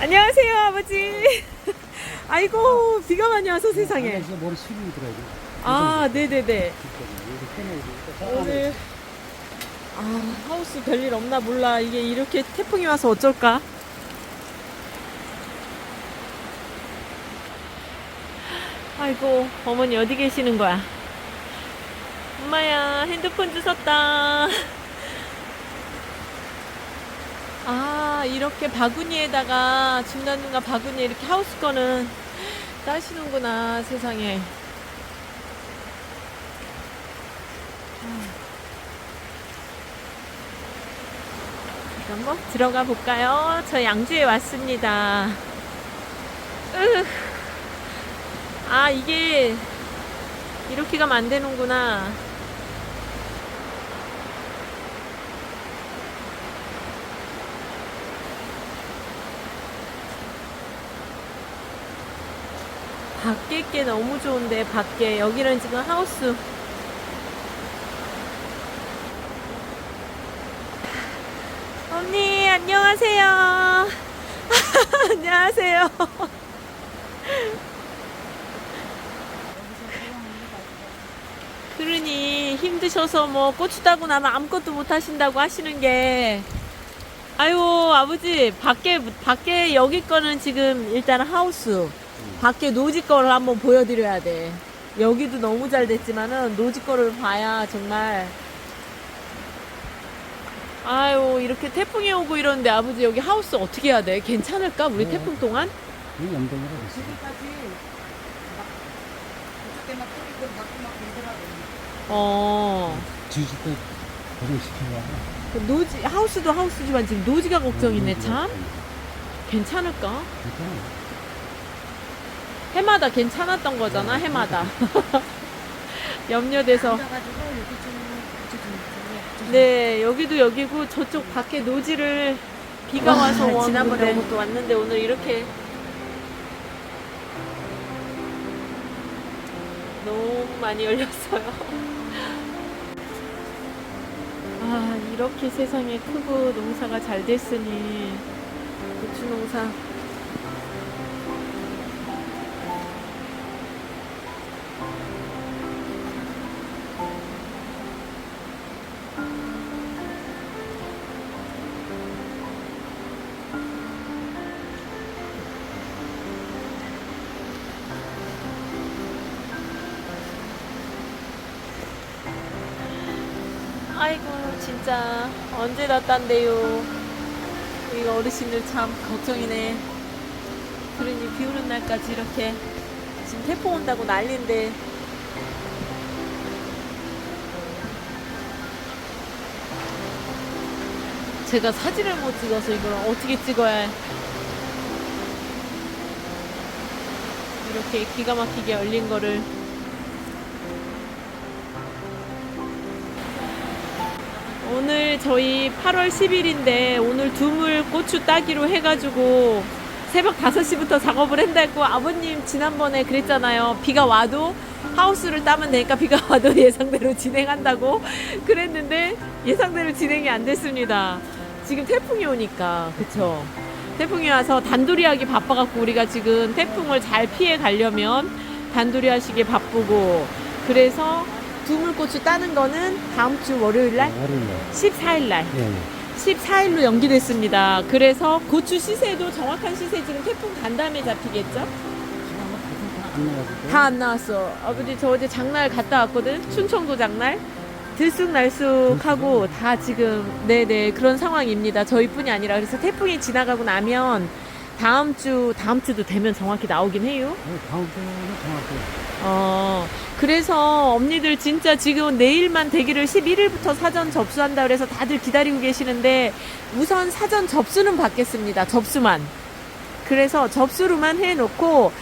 안녕하세요, 아버지. 아이고, 비가 많이 와서 세상에. 그래서 머리 숙이더라고. 아, 네네네. 오늘 오늘, 아, 하우스 별일 없나 몰라. 이게 이렇게 태풍이 와서 어쩔까? 아이고, 어머니 어디 계시는 거야? 엄마야, 핸드폰 주웠다. 아, 이렇게 바구니에다가 중간중간 바구니에 이렇게 하우스 거는 따시는구나, 세상에. 그럼 뭐 들어가 볼까요? 저 양주에 왔습니다. 으. 아, 이게 이렇게 가면 안 되는구나. 밖에 게 너무 좋은데 밖에 여기는 지금 하우스. 언니 안녕하세요. 안녕하세요. 그러니 힘드셔서 뭐 고추 따고 나면 아무것도 못 하신다고 하시는 게. 아유 아버지 밖에 밖에 여기 거는 지금 일단 하우스 밖에 노지 거를 한번 보여드려야 돼 여기도 너무 잘 됐지만은 노지 거를 봐야 정말 아유 이렇게 태풍이 오고 이러는데 아버지 여기 하우스 어떻게 해야 돼 괜찮을까 우리 네. 태풍 동안 이 연동이라 그랬어. 지금까지 막 그때 막 뿌리고 막고 막 그러더라고. 어 지질 때 고생시키려고. 그 노지 하우스도 하우스지만 지금 노지가 걱정이네 참 괜찮을까 괜찮아. 해마다 괜찮았던 거잖아 해마다. 염려돼서. 앉아가지고 여기 좀 붙여주는 네 여기도 여기고 저쪽 밖에 노지를 비가 와, 와서 원- 지난번에 또 왔는데 오늘 이렇게 너무 많이 열렸어요. 아 이렇게 세상에 크고 농사가 잘 됐으니 고추 농사 진짜 언제 다 딴대요? 이거 어르신들 참 걱정이네. 그러니 비 오는 날까지 이렇게 지금 태풍 온다고 난리인데. 제가 사진을 못 찍어서 이걸 어떻게 찍어야 이렇게 기가 막히게 열린 거를 오늘 저희 8월 10일인데 오늘 두물 고추 따기로 해가지고 새벽 5시부터 작업을 한다고 아버님 지난번에 그랬잖아요. 비가 와도 하우스를 따면 되니까 비가 와도 예상대로 진행한다고 그랬는데 예상대로 진행이 안 됐습니다. 지금 태풍이 오니까 그쵸? 태풍이 와서 단돌이 하기 바빠갖고 우리가 지금 태풍을 잘 피해 가려면 단돌이 하시기 바쁘고 그래서 두물고추 따는 거는 다음 주 월요일 날 월요일 14일 날 예, 예. 14일로 연기됐습니다. 그래서 고추 시세도 정확한 시세 지금 태풍 간 다음에 잡히겠죠? 안 나가지고. 다 안 나왔어. 아버지 저 어제 장날 갔다 왔거든. 춘천도 장날. 들쑥날쑥하고 다 지금 네네 그런 상황입니다. 저희뿐이 아니라 그래서 태풍이 지나가고 나면 다음 주 다음 주도 되면 정확히 나오긴 해요. 어, 다음 주는 정확히. 어, 그래서 언니들 진짜 지금 내일만 대기를 11일부터 사전 접수한다 그래서 다들 기다리고 계시는데 우선 사전 접수는 받겠습니다. 접수만. 그래서 접수로만 해놓고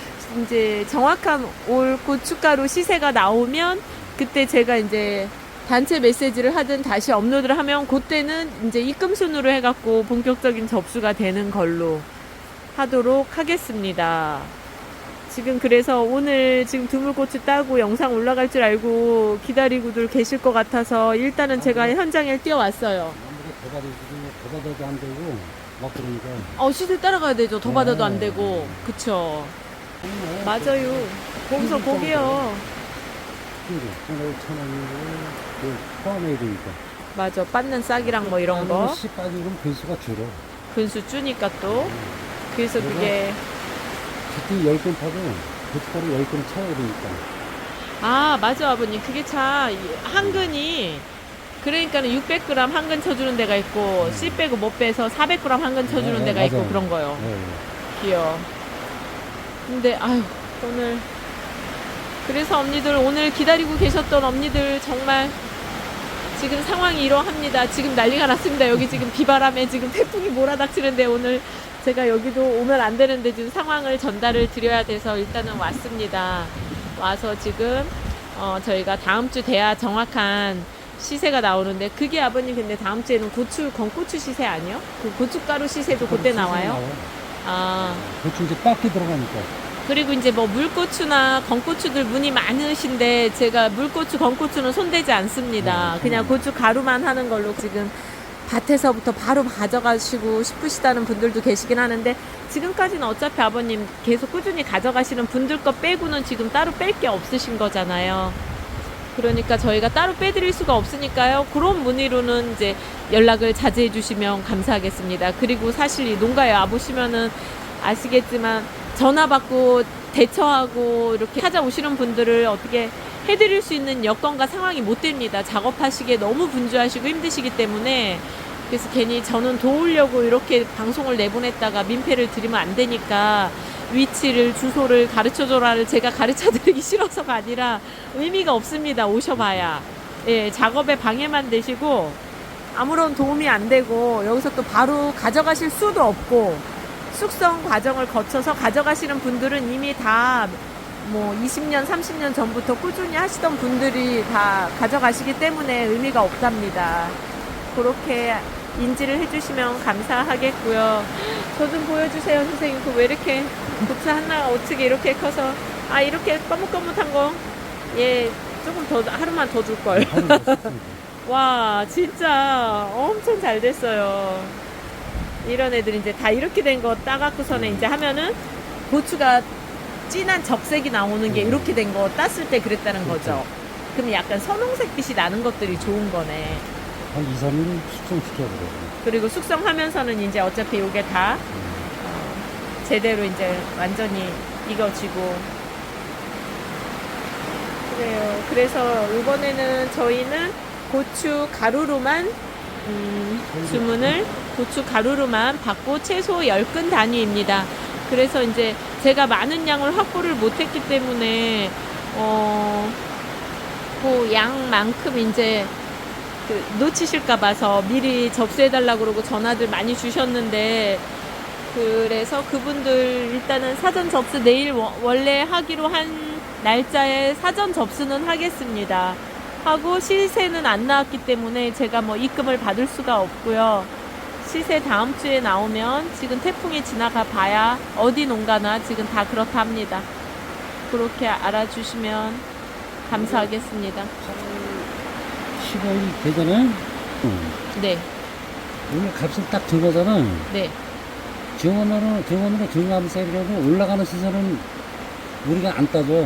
이제 정확한 올 고춧가루 시세가 나오면 그때 제가 이제 단체 메시지를 하든 다시 업로드를 하면 그때는 이제 입금 순으로 해갖고 본격적인 접수가 되는 걸로 하도록 하겠습니다. 지금 그래서 오늘 지금 두물고추 따고 영상 올라갈 줄 알고 기다리고들 계실 것 같아서 일단은 제가 현장에 뛰어왔어요. 아무리 대가리 지금 대가리도 안 되고 막 그러니까. 어 시세 따라가야 되죠. 더 받아도 안 네. 되고 그쵸. 정말 맞아요. 거기서 거기요. 그래. 오늘 천 원이고 그 포함해야 되니까. 맞아. 빻는 싹이랑 뭐 이런 거씨 빠지면 변수가 줄어. 근수 주니까 또 그래서 그게 그때 10건 타도 고춧가루 10건 쳐야 되니까. 아 맞아 아버님 그게 참한 근이 그러니까는 600g 한 근 쳐주는 데가 있고 씨 빼고 못 빼서 400g 한 근 쳐주는 네, 데가 있고 맞아요. 그런 거요. 네. 귀여워. 근데 아유 오늘 그래서 언니들 오늘 기다리고 계셨던 언니들 정말 지금 상황이 이러합니다. 지금 난리가 났습니다. 여기 지금 비바람에 지금 태풍이 몰아닥치는데 오늘 제가 여기도 오면 안 되는데 지금 상황을 전달을 드려야 돼서 일단은 왔습니다. 와서 지금 어 저희가 다음 주 돼야 정확한 시세가 나오는데 그게 아버님 근데 다음 주에는 고추 건고추 시세 아니요? 그 고춧가루 시세도 그때 나와요? 아 고추 이제 빡기 들어가니까. 그리고 이제 뭐 물고추나 건고추들 문이 많으신데 제가 물고추, 건고추는 손대지 않습니다. 네, 그냥 음. 고추 가루만 하는 걸로 지금 밭에서부터 바로 가져가시고 싶으시다는 분들도 계시긴 하는데 지금까지는 어차피 아버님 계속 꾸준히 가져가시는 분들 거 빼고는 지금 따로 뺄 게 없으신 거잖아요. 그러니까 저희가 따로 빼드릴 수가 없으니까요. 그런 문의로는 이제 연락을 자제해 주시면 감사하겠습니다. 그리고 사실 이 농가에 와보시면은 아시겠지만 전화 받고 대처하고 이렇게 찾아오시는 분들을 어떻게 해드릴 수 있는 여건과 상황이 못 됩니다. 작업하시기에 너무 분주하시고 힘드시기 때문에 그래서 괜히 저는 도우려고 이렇게 방송을 내보냈다가 민폐를 드리면 안 되니까 위치를 주소를 가르쳐 줘라를 제가 가르쳐 드리기 싫어서가 아니라 의미가 없습니다. 오셔봐야 예 작업에 방해만 되시고 아무런 도움이 안 되고 여기서 또 바로 가져가실 수도 없고 숙성 과정을 거쳐서 가져가시는 분들은 이미 다 뭐 20년, 30년 전부터 꾸준히 하시던 분들이 다 가져가시기 때문에 의미가 없답니다. 그렇게 인지를 해주시면 감사하겠고요. 저 좀 보여주세요, 선생님. 그 왜 이렇게 고추 하나가 어떻게 이렇게 커서 아 이렇게 거뭇거뭇한 거, 예 조금 더 하루만 더 줄 걸. 됐습니다. 와 진짜 엄청 잘 됐어요. 이런 애들이 이제 다 이렇게 된 거 따갖고서는 이제 하면은 고추가 진한 적색이 나오는 게 이렇게 된 거 땄을 때 그랬다는 거죠. 그럼 약간 선홍색 빛이 나는 것들이 좋은 거네. 한 2, 3일 숙성시켜야 되거든요. 그리고 숙성하면서는 이제 어차피 이게 다 어, 제대로 이제 완전히 익어지고 그래요. 그래서 이번에는 저희는 고추 가루로만 음, 주문을 고추 가루로만 받고 최소 10근 단위입니다. 그래서 이제 제가 많은 양을 확보를 못했기 때문에 어, 그 양만큼 이제 그 놓치실까 봐서 미리 접수해 달라고 그러고 전화들 많이 주셨는데 그래서 그분들 일단은 사전 접수 내일 워- 원래 하기로 한 날짜에 사전 접수는 하겠습니다. 하고 시세는 안 나왔기 때문에 제가 뭐 입금을 받을 수가 없고요. 시세 다음 주에 나오면 지금 태풍이 지나가 봐야 어디 농가나 지금 다 그렇다 합니다. 그렇게 알아주시면 감사하겠습니다. 15일 되잖아요. 응. 네, 오늘 값을 딱 정하잖아. 네. 정원으로, 정원으로 정하면서 그래도 올라가는 시세는 우리가 안 따져.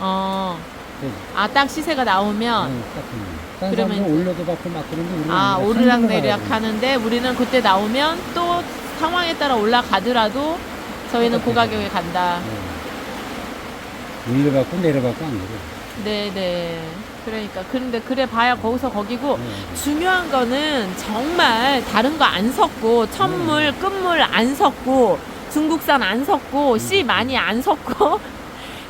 어, 네. 아, 딱 시세가 나오면, 네, 딱 그냥. 딴 그러면 이제- 올려도 받고 막 그러는데 우리는 아, 오르락 상승을 내리락. 하는데, 우리는 그때 나오면 또 상황에 따라 올라가더라도 저희는 그 가격에 간다. 네. 올려갖고 내려갖고 안 그래. 네네. 그러니까. 그런데 그래 봐야 거기서 거기고, 네. 중요한 거는 정말 다른 거 안 섞고, 천물, 끝물 안 섞고, 중국산 안 섞고, 씨 많이 안 섞고,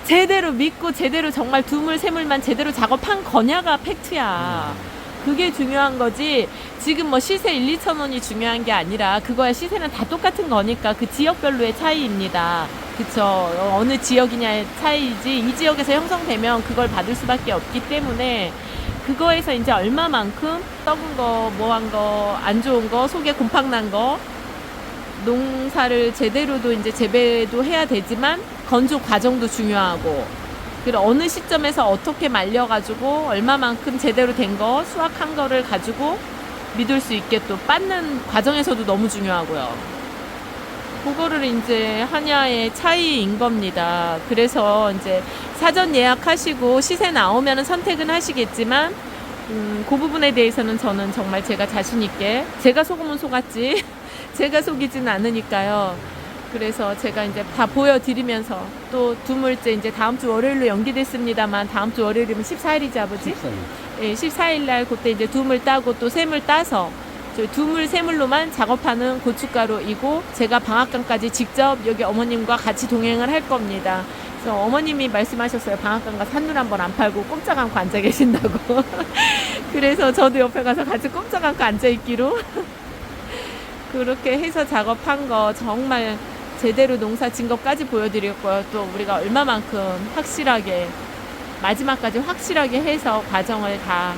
제대로 믿고, 제대로 정말 두물, 세물만 제대로 작업한 거냐가 팩트야. 그게 중요한 거지. 지금 뭐 시세 1, 2천 원이 중요한 게 아니라 그거야 시세는 다 똑같은 거니까 그 지역별로의 차이입니다. 그쵸. 어, 어느 지역이냐의 차이지. 이 지역에서 형성되면 그걸 받을 수밖에 없기 때문에 그거에서 이제 얼마만큼 썩은 거, 뭐 한 거, 안 좋은 거, 속에 곰팡 난 거, 농사를 제대로도 이제 재배도 해야 되지만 건조 과정도 중요하고 그리고 어느 시점에서 어떻게 말려가지고 얼마만큼 제대로 된 거 수확한 거를 가지고 믿을 수 있게 또 빻는 과정에서도 너무 중요하고요. 그거를 이제 한야의 차이인 겁니다. 그래서 이제 사전 예약하시고 시세 나오면 선택은 하시겠지만, 음, 그 부분에 대해서는 저는 정말 제가 자신 있게 제가 속으면 속았지 제가 속이진 않으니까요. 그래서 제가 이제 다 보여드리면서 또 두물째 이제 다음 주 월요일로 연기됐습니다만 다음 주 월요일이면 14일이지 아버지? 14일. 예, 14일 날 그때 이제 두물 따고 또 샘을 따서 저희 두물 샘물로만 작업하는 고춧가루이고 제가 방앗간까지 직접 여기 어머님과 같이 동행을 할 겁니다. 그래서 어머님이 말씀하셨어요. 방앗간 가서 한눈 한번 안 팔고 꼼짝 않고 앉아 계신다고. 그래서 저도 옆에 가서 같이 꼼짝 않고 앉아 있기로 그렇게 해서 작업한 거 정말 제대로 농사 진 것까지 보여드렸고요. 또 우리가 얼마만큼 확실하게 마지막까지 확실하게 해서 과정을 다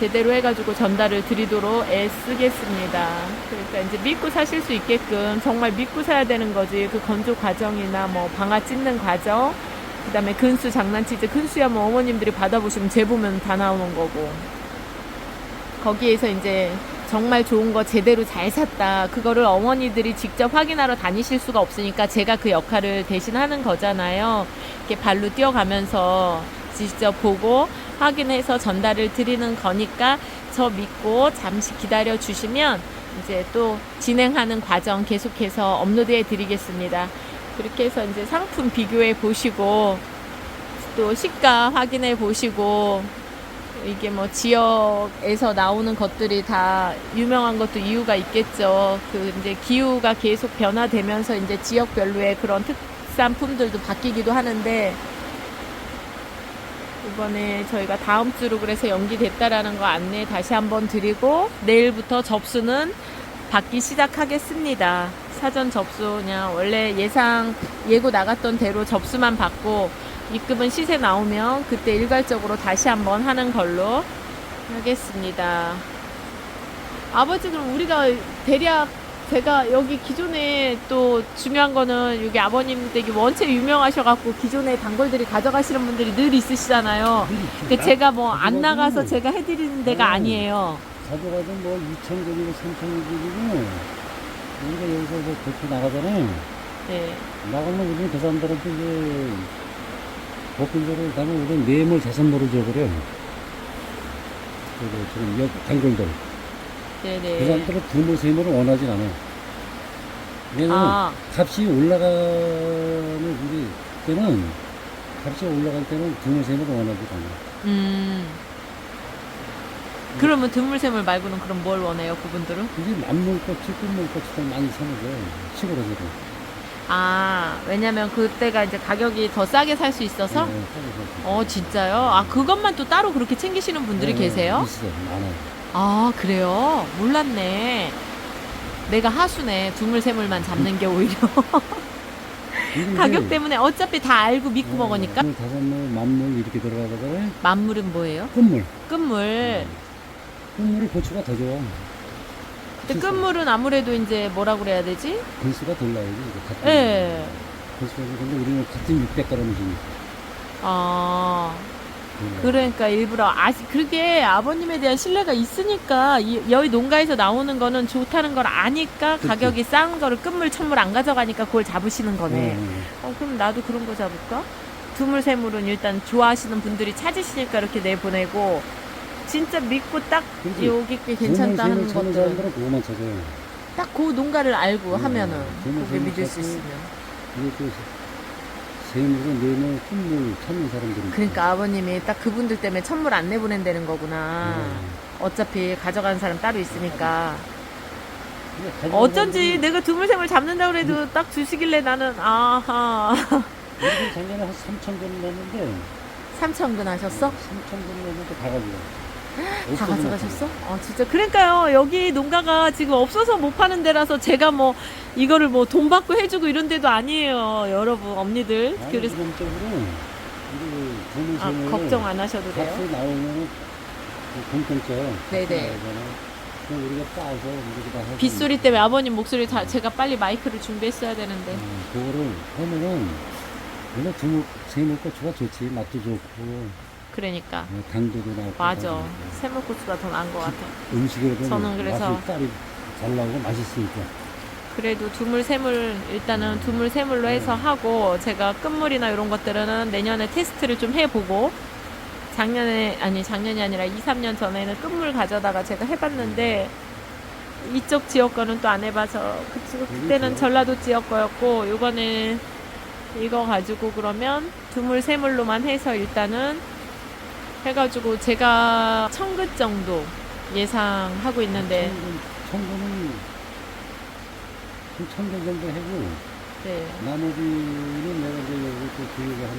제대로 해가지고 전달을 드리도록 애쓰겠습니다. 그러니까 이제 믿고 사실 수 있게끔 정말 믿고 사야 되는 거지. 그 건조 과정이나 뭐 방아 찢는 과정, 그 다음에 근수 장난치즈, 근수야 뭐 어머님들이 받아보시면 재보면 다 나오는 거고. 거기에서 이제 정말 좋은 거 제대로 잘 샀다. 그거를 어머니들이 직접 확인하러 다니실 수가 없으니까 제가 그 역할을 대신 하는 거잖아요. 이렇게 발로 뛰어가면서 직접 보고 확인해서 전달을 드리는 거니까 저 믿고 잠시 기다려 주시면 이제 또 진행하는 과정 계속해서 업로드해 드리겠습니다. 그렇게 해서 이제 상품 비교해 보시고 또 시가 확인해 보시고 이게 뭐 지역에서 나오는 것들이 다 유명한 것도 이유가 있겠죠. 그 이제 기후가 계속 변화되면서 이제 지역별로의 그런 특산품들도 바뀌기도 하는데 이번에 저희가 다음 주로 그래서 연기됐다라는 거 안내 다시 한번 드리고 내일부터 접수는 받기 시작하겠습니다. 사전 접수 그냥 원래 예상 예고 나갔던 대로 접수만 받고 입금은 시세 나오면 그때 일괄적으로 다시 한번 하는 걸로 하겠습니다. 아버지 그럼 우리가 대략 제가 여기 기존에 또 중요한 거는 여기 아버님 댁이 원체 유명하셔갖고 기존에 단골들이 가져가시는 분들이 늘 있으시잖아요. 근데 제가 뭐 안 나가서 제가 해드리는 데가 음. 아니에요. 가져가도 뭐 2,000원이고 3,000원이고 우리가 여기서 뭐 대표 나가잖아요. 네. 나가면 우리는 그 사람들한테 이제 법인들을 가면 우리는 뇌물 자산물을 줘버려. 그리고 지금 여 단골들. 그. 사람들은 두물 세물을 원하진 않아. 왜냐면 아, 값이 올라가는 우리 때는 값이 올라갈 때는 세물을 원하지 않아. 음. 그러면 드물샘물 말고는 그럼 뭘 원해요, 그분들은? 이게 만물꽃이 끝물꽃이 많이 사는 거예요. 시골에서도. 아, 왜냐면 그때가 이제 가격이 더 싸게 살 수 있어서? 네, 사는 어, 진짜요? 아, 그것만 또 따로 그렇게 챙기시는 분들이 계세요? 있어, 많아요. 아, 그래요? 몰랐네. 내가 하수네. 두물샘물만 잡는 게 오히려. 가격 때문에 어차피 다 알고 믿고 어, 먹으니까. 물, 다섯 물, 만물 이렇게 들어가거든요. 만물은 뭐예요? 끝물. 끝물. 끝물이 고추가 더 좋아. 근데 끝물은 아무래도 이제 뭐라 그래야 되지? 근수가 덜 나야지. 이거 같은. 예. 근수가 근데 우리는 같은 600g 주니까. 아. 그러니까 일부러 아시 그게 아버님에 대한 신뢰가 있으니까 이, 여기 농가에서 나오는 거는 좋다는 걸 아니까 그치. 가격이 싼 거를 끝물 천물 안 가져가니까 그걸 잡으시는 거네. 어, 어 그럼 나도 그런 거 잡을까? 두물 세물은 일단 좋아하시는 분들이 찾으시니까 이렇게 내보내고 진짜 믿고 딱 그치. 여기 꽤 괜찮다 하는 것들은 사람들은 그거만 찾아요. 딱 그 농가를 알고 음, 하면은 두물 그게 믿을 수 찾고. 있으면 이게 또 세물은 내면 끝물 찾는 사람들이. 그러니까 아버님이 딱 그분들 때문에 천물 안 내보낸다는 거구나. 음. 어차피 가져가는 사람 따로 있으니까. 근데 가져가는 어쩐지 내가 두물샘을 잡는다 그래도 딱 주시길래 나는 아하 작년에 한 3천 건 냈는데 3천근 하셨어? 3천 건 냈는데 다 가져가. 다 가져가셨어? 어 진짜. 그러니까요. 여기 농가가 지금 없어서 못 파는 데라서 제가 뭐 이거를 뭐 돈 받고 해주고 이런 데도 아니에요 여러분 언니들. 아니, 그래서 기본적으로 돈을 아, 걱정 안 하셔도 돼요? 값이 나오면 공평점 네네. 그럼 우리가 따서 우리가 다 빗소리 때문에 아버님 목소리 다 제가 빨리 마이크를 준비했어야 되는데. 음, 그거를 하면은 원래 두목 세목 고추가 좋지. 맛도 좋고 그러니까. 어, 당도도 나고 맞아. 새물고추가 더 나은 것 같아. 음식에도 저는 그래서- 맛이 딸이 잘 나오고 맛있으니까. 그래도 두물 세물 일단은 두물 세물로 해서 하고 제가 끝물이나 이런 것들은 내년에 테스트를 좀 해보고 작년에 아니 작년이 아니라 2, 3년 전에는 끝물 가져다가 제가 해봤는데 이쪽 지역 거는 또 안 해봐서 그, 그때는 전라도 지역 거였고 이번에 이거 가지고 그러면 두물 세물로만 해서 일단은 해가지고 제가 천긋 정도 예상하고 있는데. 한 천도 정도 하고 네. 나머지는 내가 이제 여기 또 뒤에서 한,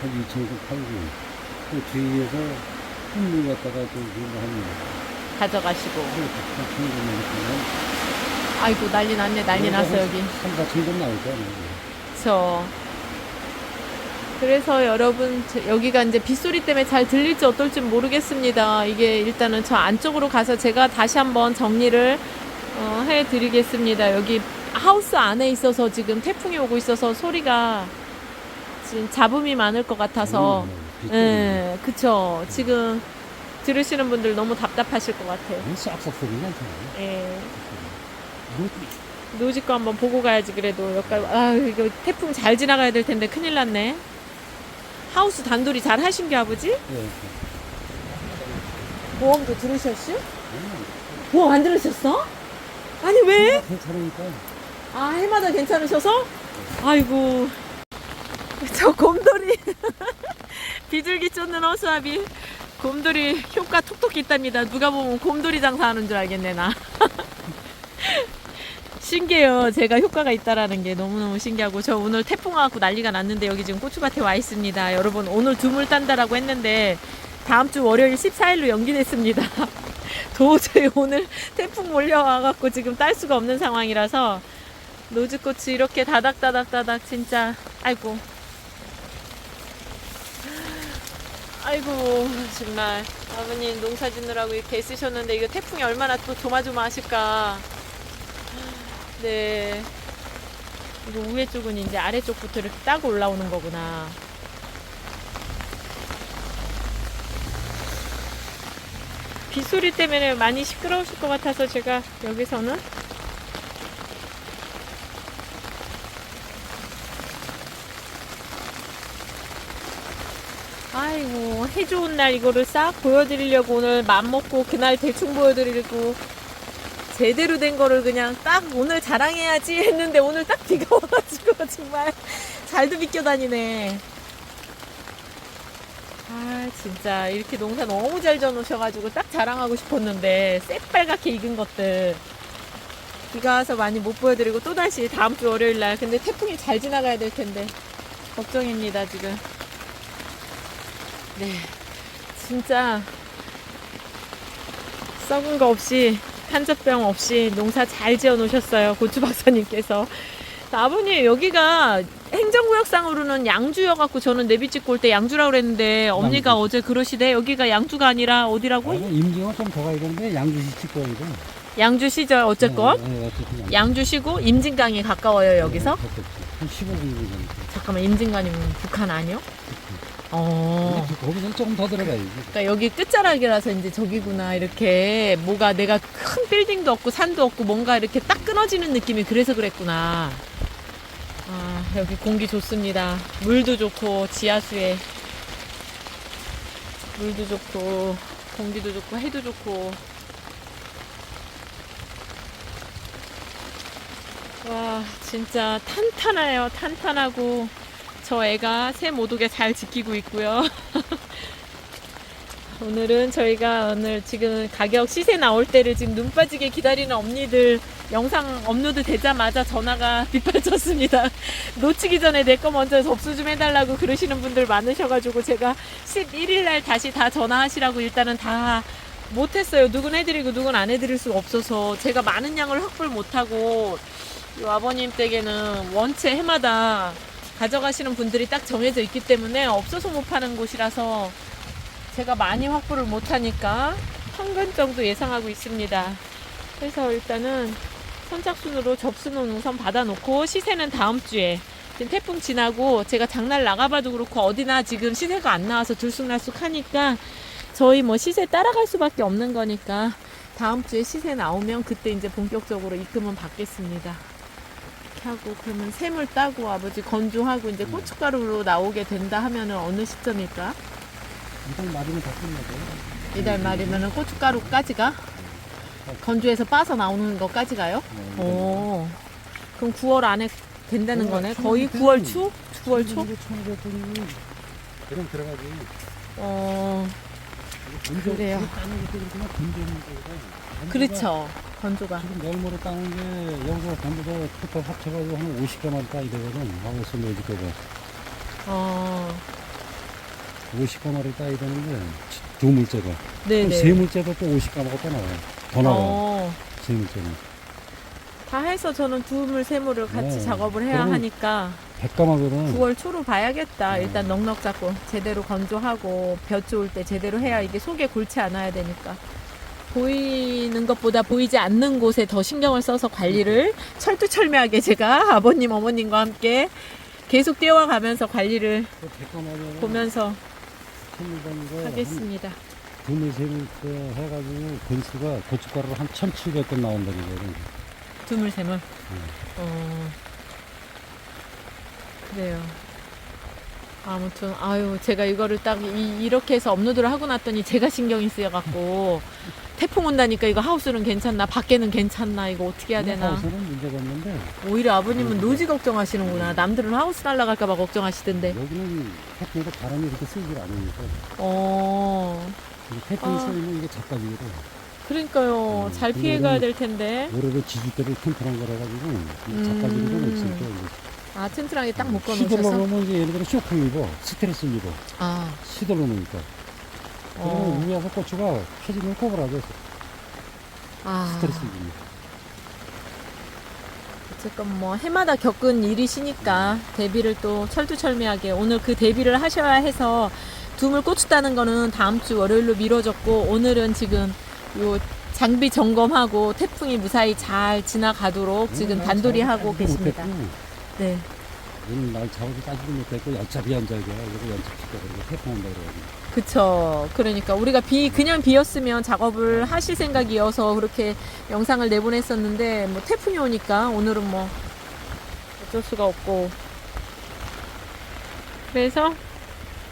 한 2천 도 팔고 또 뒤에서 흙물 갖다가 또 그거 한 가져가시고. 8천 정도 아이고 난리 났네 난리 났어 여기. 3, 4천 도 나올 거야 그쵸 그래서 여러분 저- 여기가 이제 빗소리 때문에 잘 들릴지 어떨지 모르겠습니다. 이게 일단은 저 안쪽으로 가서 제가 다시 한번 정리를 어, 해드리겠습니다. 여기 하우스 안에 있어서 지금 태풍이 오고 있어서 소리가 지금 잡음이 많을 것 같아서. 예 그쵸. 지금 들으시는 분들 너무 답답하실 것 같아요. 싹싹 소리는 않잖아 예 노지 거 한번 보고 가야지 그래도 여기까지 아 이거 태풍 잘 지나가야 될 텐데 큰일 났네 하우스 단돌이 잘 하신 게 아버지? 예. 보험도 들으셨슈? 보험 안 들으셨어? 아니 왜? 괜찮으니까 아 해마다 괜찮으셔서? 아이고 저 곰돌이 비둘기 쫓는 허수아비 곰돌이 효과 톡톡 있답니다 누가 보면 곰돌이 장사하는 줄 알겠네 나 신기해요. 제가 효과가 있다라는 게 너무너무 신기하고 저 오늘 태풍 와갖고 난리가 났는데 여기 지금 고추밭에 와 있습니다. 여러분 오늘 두물 딴다라고 했는데 다음 주 월요일 14일로 연기됐습니다. 도저히 오늘 태풍 몰려와갖고 지금 딸 수가 없는 상황이라서 노즈꽃이 이렇게 다닥다닥다닥 진짜 아이고. 아이고 정말. 아버님 농사 짓느라고 이렇게 애쓰셨는데 이거 태풍이 얼마나 또 조마조마하실까 네. 이거 위에 쪽은 이제 아래쪽부터 이렇게 따고 올라오는 거구나. 빗소리 때문에 많이 시끄러우실 것 같아서 제가 여기서는 아이고 해 좋은 날 이거를 싹 보여드리려고 오늘 맘먹고 그날 대충 보여드리고 제대로 된 거를 그냥 딱 오늘 자랑해야지 했는데 오늘 딱 비가 와가지고 정말 잘도 비껴 다니네. 아 진짜. 이렇게 농사 너무 잘 져놓으셔가지고 딱 자랑하고 싶었는데 새빨갛게 익은 것들. 비가 와서 많이 못 보여드리고 또다시 다음 주 월요일 날. 근데 태풍이 잘 지나가야 될 텐데 걱정입니다 지금. 네. 진짜 썩은 거 없이 한젖병 없이 농사 잘 지어 놓으셨어요 고추 박사님께서 아버님 여기가 행정구역상으로는 양주여갖고 저는 내비 찍고 올 때 양주라고 그랬는데 언니가 양주. 어제 그러시대 여기가 양주가 아니라 어디라고? 아니, 임징은 좀더 가야 되는데 양주시 직권이고 양주 시절 어쨌건 네, 네, 양주. 양주시고 임진강이 가까워요 여기서 네. 한 15분 정도 잠깐만 임진강이면 북한 아니요? 어. 근데 거기서 조금 더 들어가야지 그러니까 여기 끝자락이라서 이제 저기구나 이렇게 뭐가 내가 큰 빌딩도 없고 산도 없고 뭔가 이렇게 딱 끊어지는 느낌이 그래서 그랬구나. 아 여기 공기 좋습니다. 물도 좋고 지하수에 물도 좋고 공기도 좋고 해도 좋고 와 진짜 탄탄해요 탄탄하고 저 애가 새못 오게 잘 지키고 있고요. 오늘은 저희가 오늘 지금 가격 시세 나올 때를 지금 눈 빠지게 기다리는 언니들 영상 업로드 되자마자 전화가 빗발쳤습니다. 놓치기 전에 내 거 먼저 접수 좀 해달라고 그러시는 분들 많으셔가지고 제가 11일 날 다시 다 전화하시라고 일단은 다 못했어요. 누군 해드리고 누군 안 해드릴 수가 없어서 제가 많은 양을 확보를 못하고 이 아버님 댁에는 원체 해마다 가져가시는 분들이 딱 정해져 있기 때문에 없어서 못 파는 곳이라서 제가 많이 확보를 못하니까 한 근 정도 예상하고 있습니다. 그래서 일단은 선착순으로 접수는 우선 받아놓고 시세는 다음 주에 지금 태풍 지나고 제가 장날 나가봐도 그렇고 어디나 지금 시세가 안 나와서 들쑥날쑥 하니까 저희 뭐 시세 따라갈 수밖에 없는 거니까 다음 주에 시세 나오면 그때 이제 본격적으로 입금은 받겠습니다. 이렇게 하고 그러면 샘을 따고 아버지 건조하고 이제 고춧가루로 나오게 된다 하면은 어느 시점일까? 이건 말이면 다 끝나죠. 이달 말이면은 고춧가루까지 가? 건조해서 빠서 나오는 것까지 가요? 네, 오. 그럼 9월 안에 된다는 네, 거네. 거의 돼. 9월 초? 9월 초? 그럼 들어가지. 어, 건조, 그래요. 따는 건조는 거보다 그렇죠. 건조가. 지금 열무로 따는 게 여기서 전부 다 토탈 합쳐가지고 한 50가만 따야 되거든. 하우스 매직 거가. 어, 50가마를 따야 되는데 두 물째가. 네네. 세 물째도 또 50가마가 또 나와요. 더 나와요. 어, 세 물째는. 다 해서 저는 두물, 세물을 같이 네. 작업을 해야 그러면 하니까 100가마거든. 9월 초로 봐야겠다. 음. 일단 넉넉 잡고 제대로 건조하고 볕 좋을 때 제대로 해야 이게 속에 골치 않아야 되니까. 보이는 것보다 보이지 않는 곳에 더 신경을 써서 관리를 철두철미하게 제가 아버님, 어머님과 함께 계속 뛰어와 가면서 관리를 100가마면 보면서 하겠습니다. 두물 세 물째 해가지고 건수가 고춧가루로 한 1700건 나온다는 두물, 세물. 음. 어, 그래요. 아무튼 아유 제가 이거를 딱 이, 렇게 해서 업로드를 하고 났더니 제가 신경이 쓰여갖고 태풍 온다니까 이거 하우스는 괜찮나 밖에는 괜찮나 이거 어떻게 해야 되나. 하우스는 문제가 없는데. 오히려 아버님은 음. 노지 걱정하시는구나. 남들은 하우스 날라갈까봐 걱정하시던데. 여기는 태풍에서 바람이 이렇게 세질 않으니까. 어. 태풍이 아. 쏘면 이게 작가지고 그러니까요. 음, 잘 피해가야 될 텐데. 올해도 지지대를 튼튼한 거라 가지고 음. 작가지고는 없으니까 아 튼튼하게 딱 묶어 시들러 놓으셔서? 놓으면 이제 예를 들어 쇼크 입어 스트레스 입어 아. 시들러 놓으니까 어. 그러면 위에서 고추가 펴지면 꼬부라져 아. 스트레스 입으니까 어쨌건 뭐 해마다 겪은 일이시니까 대비를 또 철두철미하게 오늘 그 대비를 하셔야 해서 고추 따는 거는 다음 주 월요일로 미뤄졌고 오늘은 지금 요 장비 점검하고 태풍이 무사히 잘 지나가도록 지금 음, 단돌이 하고 계십니다. 네. 오늘 날 작업을 따지도 못했고 연착이 연착이야 이거 연착시켜 그러고 태풍 온다 그래가지고 그쵸. 그러니까 우리가 비, 그냥 비었으면 작업을 하실 생각이어서 그렇게 영상을 내보냈었는데, 뭐 태풍이 오니까 오늘은 뭐 어쩔 수가 없고. 그래서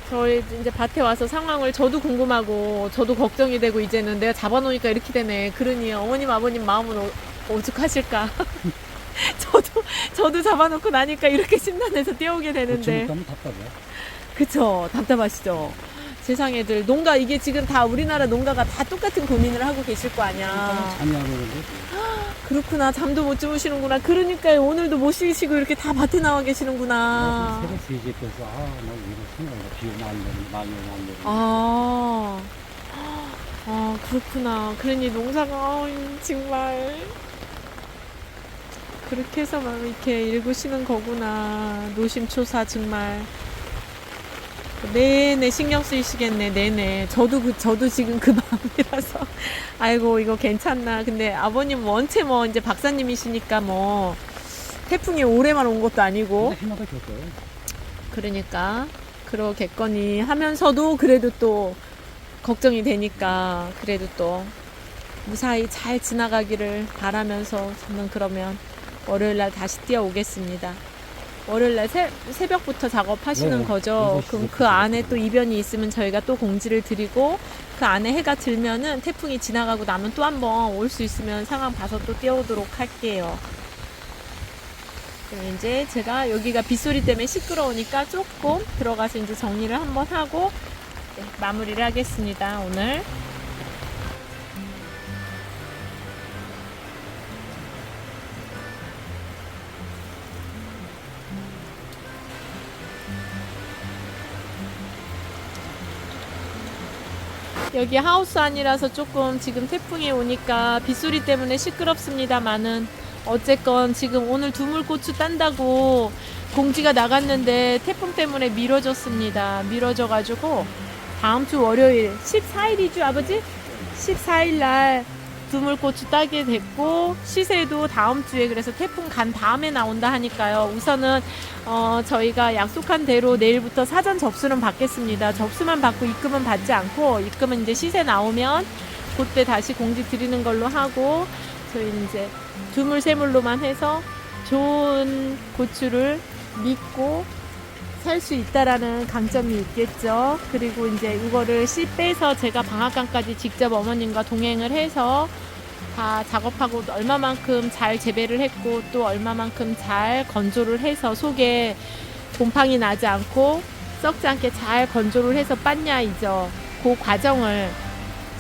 저희 이제 밭에 와서 상황을 저도 궁금하고, 저도 걱정이 되고, 이제는 내가 잡아놓으니까 이렇게 되네. 그러니 어머님, 아버님 마음은 오- 오죽하실까. 저도, 저도 잡아놓고 나니까 이렇게 심란해서 뛰어오게 되는데. 고추 면 답답해 그쵸. 답답하시죠. 세상에들 농가 이게 지금 다 우리나라 농가가 다 똑같은 고민을 하고 계실 거 아니야. 잠이 안 오는데. 그렇구나. 잠도 못 주무시는구나. 그러니까 오늘도 못 쉬시고 이렇게 다 밭에 나와 계시는구나. 새벽 3시에 깨서 아나 이거 생각나 비 오면 안 되는 많이 오면 안 되는. 아, 아 그렇구나. 그러니 농사가 어, 정말 그렇게 해서 막 이렇게 읽으시는 거구나. 노심초사 정말. 내내 신경 쓰이시겠네 내내 저도 그 저도 지금 그 마음이라서. 아이고 이거 괜찮나. 근데 아버님 원체 뭐 이제 박사님이시니까 뭐 태풍이 올해만 온 것도 아니고. 해마다 겪어요 그러니까 그러겠거니 하면서도 그래도 또 걱정이 되니까 그래도 또 무사히 잘 지나가기를 바라면서 저는 그러면 월요일 날 다시 뛰어오겠습니다. 월요일 날 새, 새벽부터 작업하시는 네, 거죠. 여섯 시 그럼 그 안에 또. 이변이 있으면 저희가 또 공지를 드리고 그 안에 해가 들면은 태풍이 지나가고 나면 또 한번 올 수 있으면 상황 봐서 또 뛰어오도록 할게요. 그럼 이제 제가 여기가 빗소리 때문에 시끄러우니까 조금 들어가서 이제 정리를 한번 하고 네, 마무리를 하겠습니다. 오늘. 여기 하우스 안이라서 조금 지금 태풍이 오니까 빗소리 때문에 시끄럽습니다만은 어쨌건 지금 오늘 두물고추 딴다고 공지가 나갔는데 태풍 때문에 미뤄졌습니다. 미뤄져가지고 다음 주 월요일 14일이죠 아버지? 14일 날 두물고추 따게 됐고 시세도 다음 주에 그래서 태풍 간 다음에 나온다 하니까요. 우선은 어, 저희가 약속한 대로 내일부터 사전 접수는 받겠습니다. 접수만 받고 입금은 받지 않고 입금은 이제 시세 나오면 그때 다시 공지 드리는 걸로 하고 저희는 이제 두물세물로만 해서 좋은 고추를 믿고 살 수 있다라는 강점이 있겠죠. 그리고 이제 이거를 씨 빼서 제가 방앗간까지 직접 어머님과 동행을 해서 다 작업하고 얼마만큼 잘 재배를 했고 또 얼마만큼 잘 건조를 해서 속에 곰팡이 나지 않고 썩지 않게 잘 건조를 해서 빻냐이죠. 그 과정을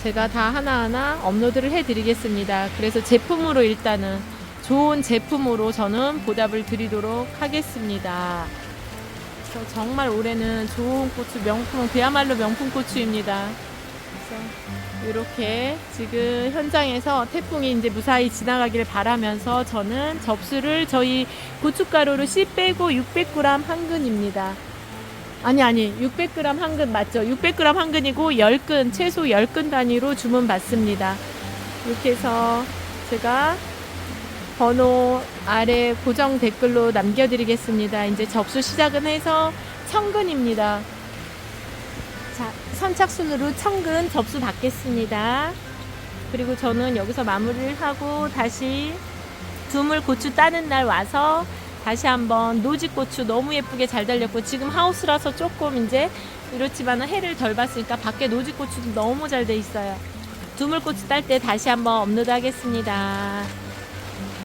제가 다 하나하나 업로드를 해드리겠습니다. 그래서 제품으로 일단은 좋은 제품으로 저는 보답을 드리도록 하겠습니다. 그래서 정말 올해는 좋은 고추 명품 그야말로 명품 고추입니다. 그래서 이렇게 지금 현장에서 태풍이 이제 무사히 지나가기를 바라면서 저는 접수를 저희 고춧가루로 씨 빼고 600g 한 근입니다. 아니 아니 600g 한 근 맞죠? 600g 한 근이고 10근 최소 10근 단위로 주문 받습니다. 이렇게 해서 제가 번호 아래 고정 댓글로 남겨드리겠습니다. 이제 접수 시작은 해서 청근입니다. 자, 선착순으로 청근 접수 받겠습니다. 그리고 저는 여기서 마무리를 하고 다시 두물 고추 따는 날 와서 다시 한번 노지 고추 너무 예쁘게 잘 달렸고 지금 하우스라서 조금 이제 이렇지만 해를 덜 봤으니까 밖에 노지 고추도 너무 잘 돼 있어요. 두물고추 딸 때 다시 한번 업로드 하겠습니다.